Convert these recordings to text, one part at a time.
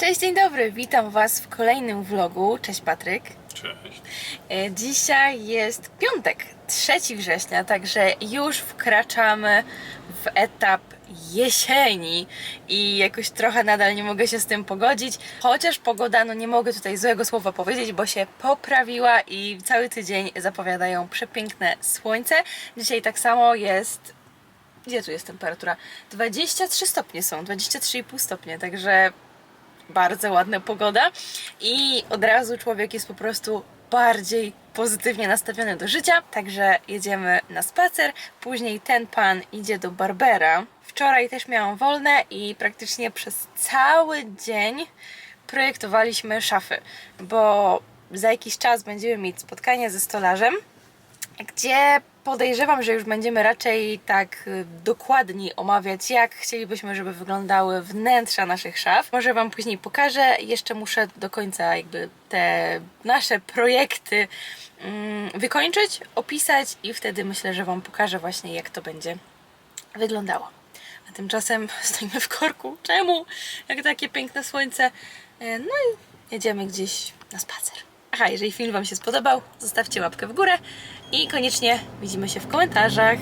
Cześć, dzień dobry, witam Was w kolejnym vlogu. Cześć Patryk. Cześć. E, Dzisiaj jest piątek, 3 września, także już wkraczamy w etap jesieni i jakoś trochę nadal nie mogę się z tym pogodzić. Chociaż pogoda, no nie mogę tutaj złego słowa powiedzieć, bo się poprawiła i cały tydzień zapowiadają przepiękne słońce. Dzisiaj tak samo jest. Gdzie tu jest temperatura? 23 stopnie są, 23,5 stopnie, także bardzo ładna pogoda i od razu człowiek jest po prostu bardziej pozytywnie nastawiony do życia, także jedziemy na spacer. Później ten pan idzie do Barbera. Wczoraj też miałam wolne i praktycznie przez cały dzień projektowaliśmy szafy, bo za jakiś czas będziemy mieć spotkanie ze stolarzem, gdzie podejrzewam, że już będziemy raczej tak y, dokładniej omawiać, jak chcielibyśmy, żeby wyglądały wnętrza naszych szaf. Może Wam później pokażę. Jeszcze muszę do końca jakby te nasze projekty mm, wykończyć, opisać i wtedy myślę, że Wam pokażę właśnie, jak to będzie wyglądało. A tymczasem stoimy w korku. Czemu? Jak takie piękne słońce. E, No i jedziemy gdzieś na spacer. Aha, jeżeli film Wam się spodobał, zostawcie łapkę w górę i koniecznie widzimy się w komentarzach.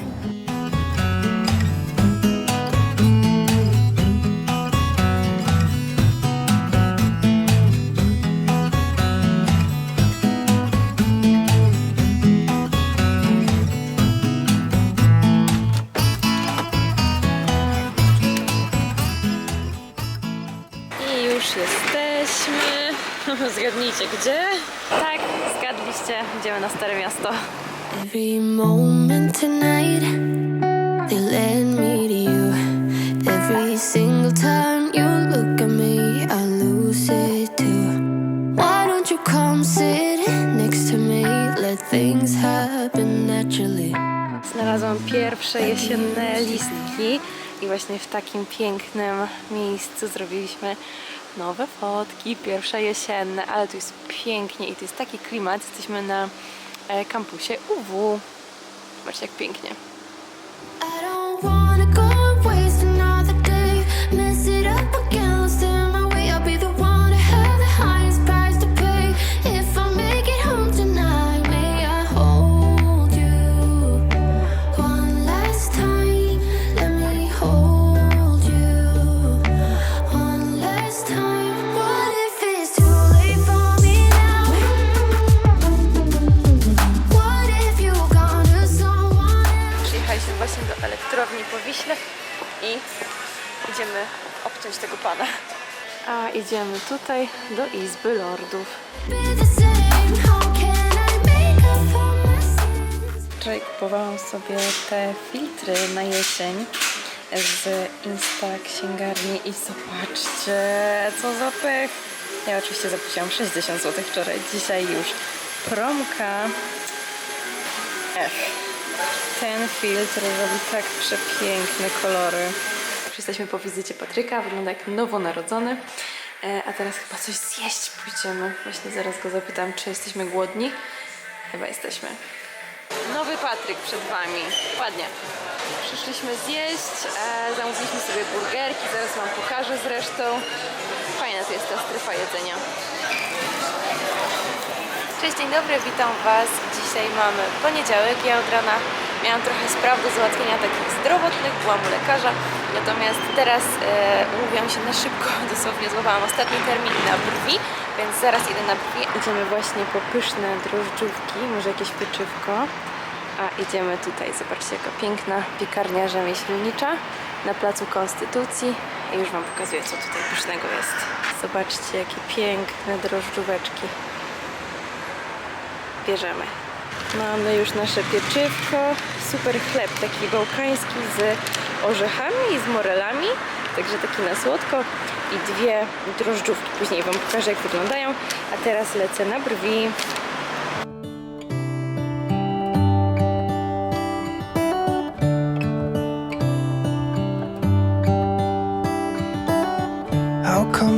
I już jesteśmy. Zgadnijcie gdzie? Zgadliście. Idziemy na Stare Miasto. Every moment tonight, they led me to you. Every single time you look at me, I lose it too. Why don't you come sit next to me? Let things happen naturally. Znalazłam pierwsze jesienne listki i właśnie w takim pięknym miejscu zrobiliśmy nowe fotki, pierwsze jesienne, ale tu jest pięknie i to jest taki klimat. Jesteśmy na e, kampusie UW. Zobaczcie jak pięknie. Przyjechaliśmy właśnie do elektrowni po Wiśle i idziemy obciąć tego pana. A idziemy tutaj do Izby Lordów. Wczoraj kupowałam sobie te filtry na jesień z Insta księgarni i zobaczcie, co za pech. Ja oczywiście zapłaciłam 60 zł wczoraj, dzisiaj już promka. Ech, ten filtr robi tak przepiękne kolory. Jesteśmy po wizycie Patryka, wygląda jak nowonarodzony. E, A teraz chyba coś zjeść pójdziemy. Właśnie zaraz go zapytam, czy jesteśmy głodni. Chyba jesteśmy. Nowy Patryk przed Wami. Ładnie. Przyszliśmy zjeść, e, zamówiliśmy sobie burgerki, zaraz Wam pokażę zresztą. Fajna to jest ta strefa jedzenia. Cześć, dzień dobry, witam Was. Dzisiaj mamy poniedziałek. Ja od rana miałam trochę spraw do załatwienia takich zdrowotnych, byłam u lekarza. Natomiast teraz e, umówiłam się na szybko, dosłownie złapałam ostatni termin na brwi, więc zaraz idę na brwi. Idziemy właśnie po pyszne drożdżówki, może jakieś pieczywko. A idziemy tutaj, zobaczcie jaka piękna piekarnia rzemieślnicza na Placu Konstytucji. I już Wam pokazuję co tutaj pysznego jest. Zobaczcie jakie piękne drożdżóweczki bierzemy. Mamy już nasze pieczywko, super chleb taki bałkański z orzechami i z morelami, także taki na słodko i dwie drożdżówki. Później Wam pokażę jak wyglądają, a teraz lecę na brwi.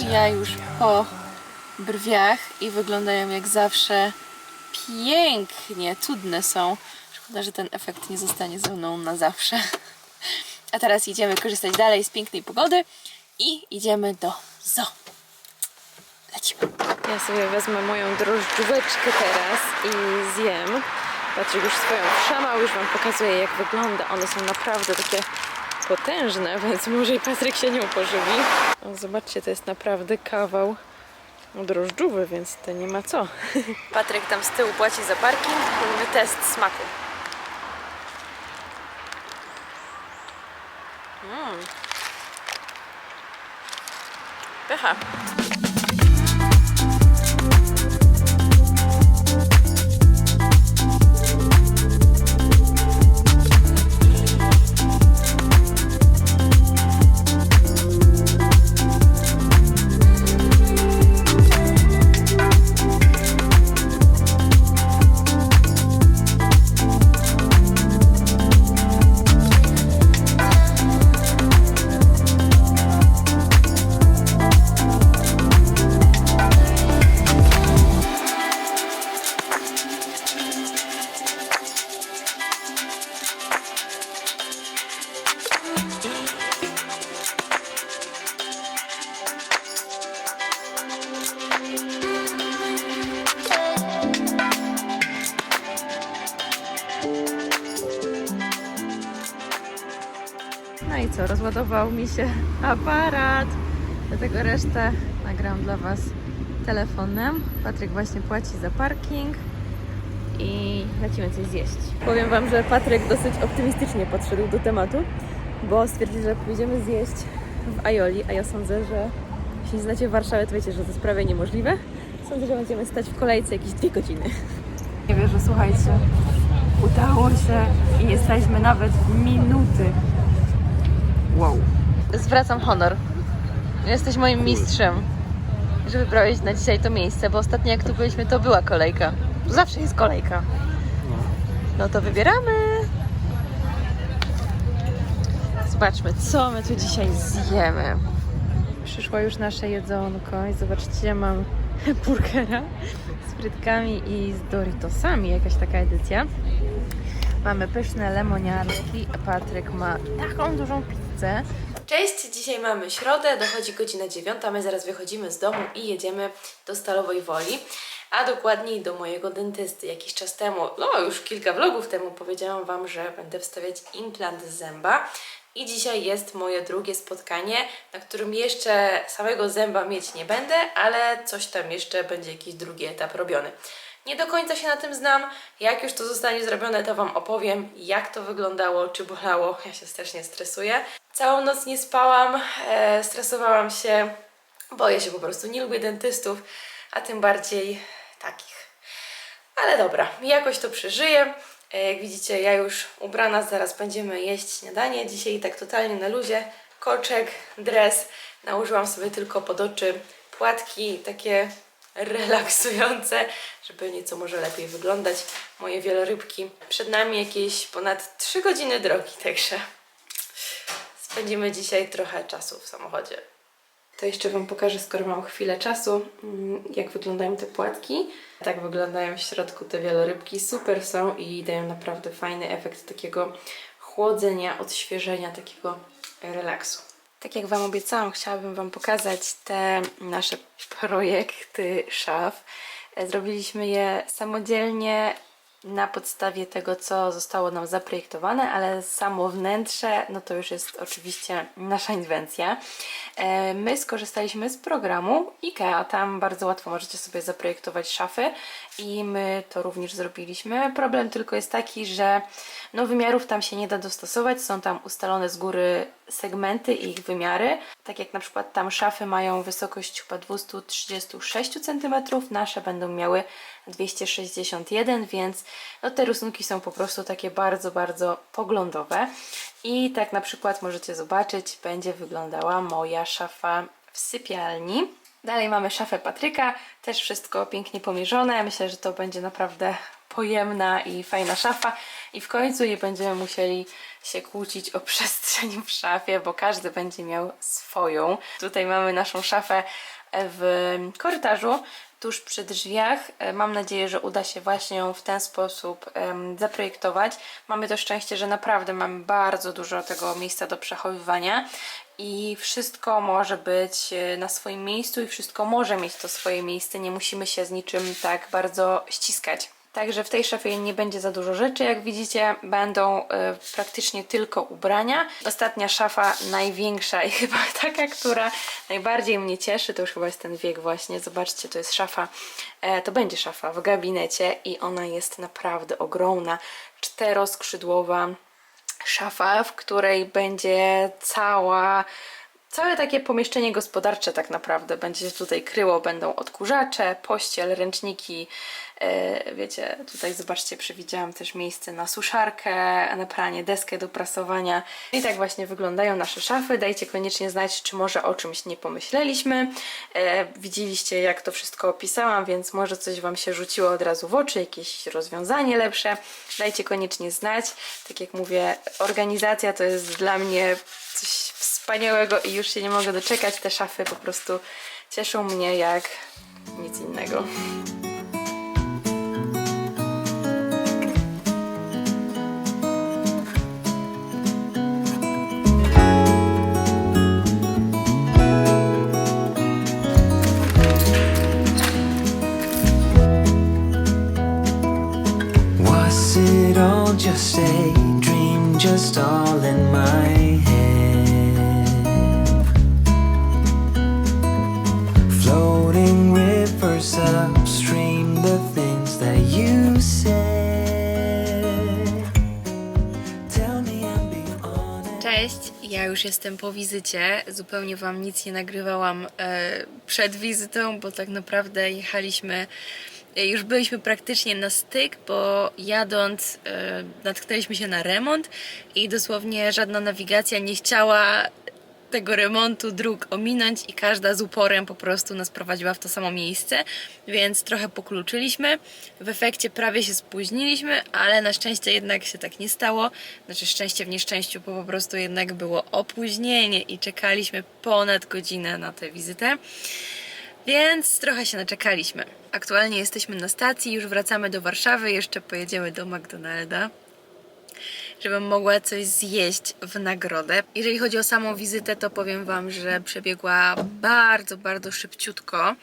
Ja już po brwiach i wyglądają jak zawsze pięknie, cudne są. Szkoda, że ten efekt nie zostanie ze mną na zawsze. A teraz idziemy korzystać dalej z pięknej pogody i idziemy do zoo. Lecimy. Ja sobie wezmę moją drożdżóweczkę teraz i zjem. Patryk już swoją wszamał, już Wam pokazuję jak wygląda. One są naprawdę takie potężne, więc może i Patryk się nią pożywi. O, zobaczcie, to jest naprawdę kawał drożdżówy, więc to nie ma co. Patryk tam z tyłu płaci za parking, robimy test smaku. Mm. Pycha. Co, rozładował mi się aparat. Dlatego resztę nagram dla Was telefonem. Patryk właśnie płaci za parking i lecimy coś zjeść. Powiem Wam, że Patryk dosyć optymistycznie podszedł do tematu, bo stwierdził, że pójdziemy zjeść w Aioli, a ja sądzę, że jeśli znacie Warszawę, to wiecie, że to jest prawie niemożliwe. Sądzę, że będziemy stać w kolejce jakieś dwie godziny. Nie wierzę, słuchajcie. Udało się i nie staliśmy nawet minuty. Wow. Zwracam honor. Jesteś moim mistrzem, że wybrałeś na dzisiaj to miejsce, bo ostatnio jak tu byliśmy, to była kolejka. Zawsze jest kolejka. No to wybieramy. Zobaczmy, co my tu dzisiaj zjemy. Przyszło już nasze jedzonko i zobaczcie, ja mam burgera z frytkami i z Doritosami, jakaś taka edycja. Mamy pyszne lemoniarki, a Patryk ma taką dużą pizzę. Cześć, dzisiaj mamy środę, dochodzi godzina dziewiąta, my zaraz wychodzimy z domu i jedziemy do Stalowej Woli, a dokładniej do mojego dentysty. Jakiś czas temu, no już kilka vlogów temu powiedziałam Wam, że będę wstawiać implant z zęba. I dzisiaj jest moje drugie spotkanie, na którym jeszcze samego zęba mieć nie będę, ale coś tam jeszcze będzie jakiś drugi etap robiony. Nie do końca się na tym znam. Jak już to zostanie zrobione, to Wam opowiem, jak to wyglądało, czy bolało. Ja się strasznie stresuję. Całą noc nie spałam, e, stresowałam się. Boję się po prostu, nie lubię dentystów, a tym bardziej takich. Ale dobra, jakoś to przeżyję. E, Jak widzicie, ja już ubrana, zaraz będziemy jeść śniadanie. Dzisiaj tak totalnie na luzie. Koczek, dres. Nałożyłam sobie tylko pod oczy płatki takie relaksujące, żeby nieco może lepiej wyglądać. Moje wielorybki. Przed nami jakieś ponad 3 godziny drogi, także spędzimy dzisiaj trochę czasu w samochodzie. To jeszcze Wam pokażę, skoro mam chwilę czasu, mm, jak wyglądają te płatki. Tak wyglądają w środku te wielorybki. Super są i dają naprawdę fajny efekt takiego chłodzenia, odświeżenia, takiego relaksu. Tak jak Wam obiecałam, chciałabym Wam pokazać te nasze projekty szaf. E, Zrobiliśmy je samodzielnie na podstawie tego, co zostało nam zaprojektowane, ale samo wnętrze, no to już jest oczywiście nasza inwencja. E, My skorzystaliśmy z programu IKEA, tam bardzo łatwo możecie sobie zaprojektować szafy i my to również zrobiliśmy. Problem tylko jest taki, że no wymiarów tam się nie da dostosować, są tam ustalone z góry segmenty i ich wymiary. Tak jak na przykład tam szafy mają wysokość chyba 236 cm, nasze będą miały 261, więc no te rysunki są po prostu takie bardzo, bardzo poglądowe. I tak na przykład możecie zobaczyć, będzie wyglądała moja szafa w sypialni. Dalej mamy szafę Patryka, też wszystko pięknie pomierzone. Myślę, że to będzie naprawdę pojemna i fajna szafa. I w końcu nie będziemy musieli się kłócić o przestrzeń w szafie, bo każdy będzie miał swoją. Tutaj mamy naszą szafę w korytarzu, tuż przy drzwiach. E, Mam nadzieję, że uda się właśnie ją w ten sposób em, zaprojektować. Mamy to szczęście, że naprawdę mamy bardzo dużo tego miejsca do przechowywania i wszystko może być e, na swoim miejscu i wszystko może mieć to swoje miejsce. Nie musimy się z niczym tak bardzo ściskać. Także w tej szafie nie będzie za dużo rzeczy, jak widzicie, będą e, praktycznie tylko ubrania. Ostatnia szafa, największa i chyba taka, która najbardziej mnie cieszy, to już chyba jest ten wiek właśnie. Zobaczcie, to jest szafa, e, to będzie szafa w gabinecie i ona jest naprawdę ogromna, czteroskrzydłowa szafa, w której będzie cała Całe takie pomieszczenie gospodarcze tak naprawdę będzie się tutaj kryło. Będą odkurzacze, pościel, ręczniki. E, wiecie, tutaj zobaczcie, przewidziałam też miejsce na suszarkę, na pranie, deskę do prasowania. I tak właśnie wyglądają nasze szafy. Dajcie koniecznie znać, czy może o czymś nie pomyśleliśmy. E, widzieliście, jak to wszystko opisałam, więc może coś Wam się rzuciło od razu w oczy, jakieś rozwiązanie lepsze. Dajcie koniecznie znać. Tak jak mówię, organizacja to jest dla mnie coś wspaniałego i już się nie mogę doczekać. Te szafy po prostu cieszą mnie jak nic innego. Just a dream, just all in my head? Floating rivers upstream, the things that you said. Tell me and be honest. Cześć, ja już jestem po wizycie. Zupełnie Wam nic nie nagrywałam e, przed wizytą, bo tak naprawdę jechaliśmy, już byliśmy praktycznie na styk, bo jadąc e, natknęliśmy się na remont i dosłownie żadna nawigacja nie chciała tego remontu dróg ominąć i każda z uporem po prostu nas prowadziła w to samo miejsce, więc trochę pokluczyliśmy. W efekcie prawie się spóźniliśmy, ale na szczęście jednak się tak nie stało. Znaczy szczęście w nieszczęściu, bo po prostu jednak było opóźnienie i czekaliśmy ponad godzinę na tę wizytę. Więc trochę się naczekaliśmy. Aktualnie jesteśmy na stacji, już wracamy do Warszawy, jeszcze pojedziemy do McDonalda żebym mogła coś zjeść w nagrodę. Jeżeli chodzi o samą wizytę, to powiem Wam, że przebiegła bardzo, bardzo szybciutko.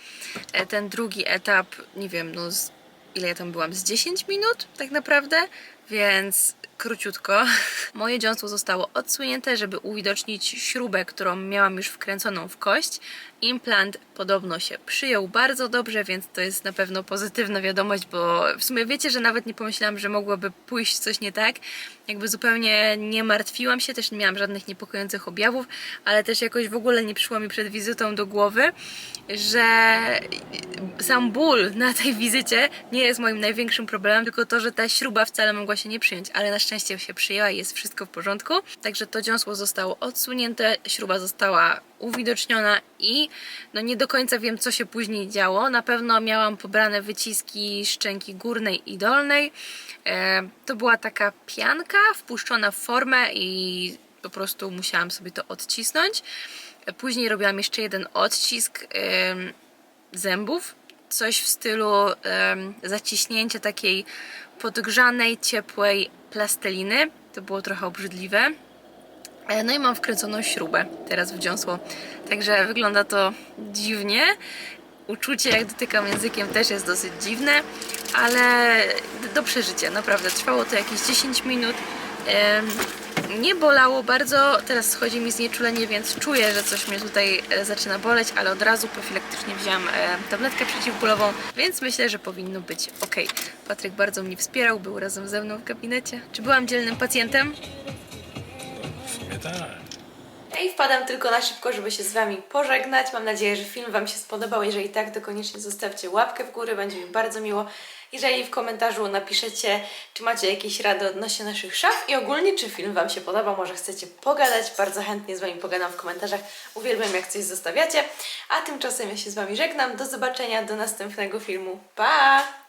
E, Ten drugi etap, nie wiem, no z, ile ja tam byłam? Z 10 minut tak naprawdę, więc króciutko. Moje dziąsło zostało odsunięte, żeby uwidocznić śrubę, którą miałam już wkręconą w kość. Implant podobno się przyjął bardzo dobrze, więc to jest na pewno pozytywna wiadomość, bo w sumie wiecie, że nawet nie pomyślałam, że mogłoby pójść coś nie tak. Jakby zupełnie nie martwiłam się, też nie miałam żadnych niepokojących objawów, ale też jakoś w ogóle nie przyszło mi przed wizytą do głowy, że sam ból na tej wizycie nie jest moim największym problemem, tylko to, że ta śruba wcale mogła się nie przyjąć, ale na szczęście się przyjęła i jest wszystko w porządku. Także to dziąsło zostało odsunięte, śruba została uwidoczniona i no nie do końca wiem, co się później działo. Na pewno miałam pobrane wyciski szczęki górnej i dolnej. E, to była taka pianka wpuszczona w formę i po prostu musiałam sobie to odcisnąć. E, Później robiłam jeszcze jeden odcisk zębów. Coś w stylu em, zaciśnięcia takiej podgrzanej, ciepłej plasteliny. To było trochę obrzydliwe. E, No i mam wkręconą śrubę teraz w dziąsło. Także wygląda to dziwnie. Uczucie jak dotykam językiem też jest dosyć dziwne, ale do przeżycia, naprawdę. Trwało to jakieś 10 minut. Em, Nie bolało bardzo, teraz schodzi mi znieczulenie, więc czuję, że coś mnie tutaj e, zaczyna boleć, ale od razu profilaktycznie wziąłam e, tabletkę przeciwbólową, więc myślę, że powinno być ok. Patryk bardzo mnie wspierał, był razem ze mną w gabinecie. Czy byłam dzielnym pacjentem? W sumie tak. I wpadam tylko na szybko, żeby się z Wami pożegnać. Mam nadzieję, że film Wam się spodobał. Jeżeli tak, to koniecznie zostawcie łapkę w górę, będzie mi bardzo miło. Jeżeli w komentarzu napiszecie, czy macie jakieś rady odnośnie naszych szaf i ogólnie, czy film Wam się podoba, może chcecie pogadać, bardzo chętnie z Wami pogadam w komentarzach. Uwielbiam, jak coś zostawiacie. A tymczasem ja się z Wami żegnam. Do zobaczenia, do następnego filmu. Pa!